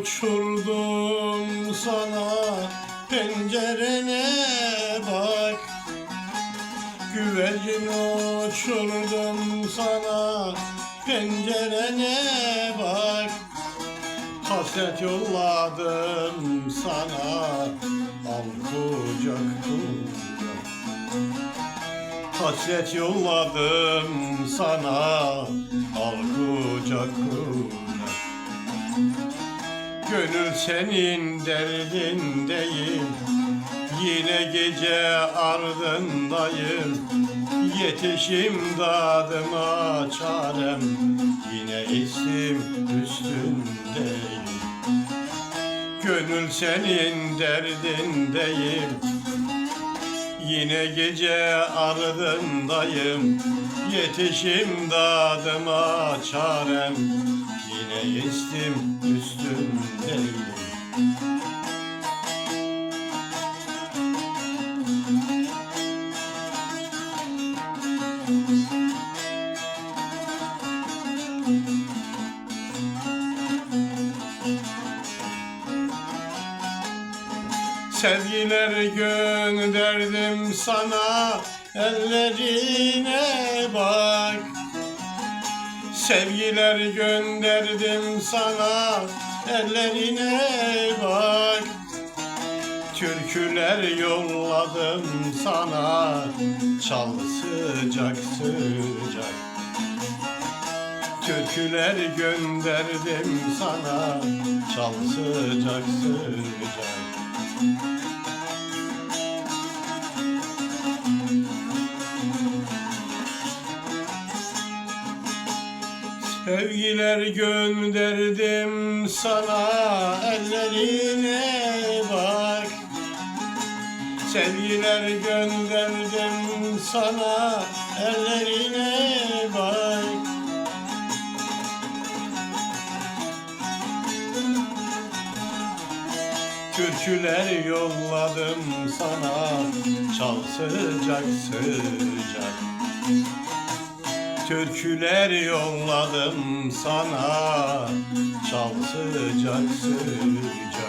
uçurdum sana pencerene bak. Güvercin uçurdum sana pencerene bak. Hasret yolladım sana al kucak Hasret yolladım sana al kucak Gönül senin derdindeyim. Yine gece ardındayım. Yetişim dadıma çarem. Yine isim üstündeyim. Gönül senin derdindeyim Yine gece ardındayım Yetişim dadıma çarem. Yine istim üstündeyim Sevgiler gönderdim sana ellerine bak. Sevgiler gönderdim sana ellerine bak. Türküler yolladım sana çal sıcak sıcak. Türküler gönderdim sana çal sıcak sıcak Sevgiler gönderdim sana ellerine bak. Sevgiler gönderdim sana ellerine Türküler yolladım sana çal sıcak sıcak. Türküler yolladım sana Çal sıcak sıcak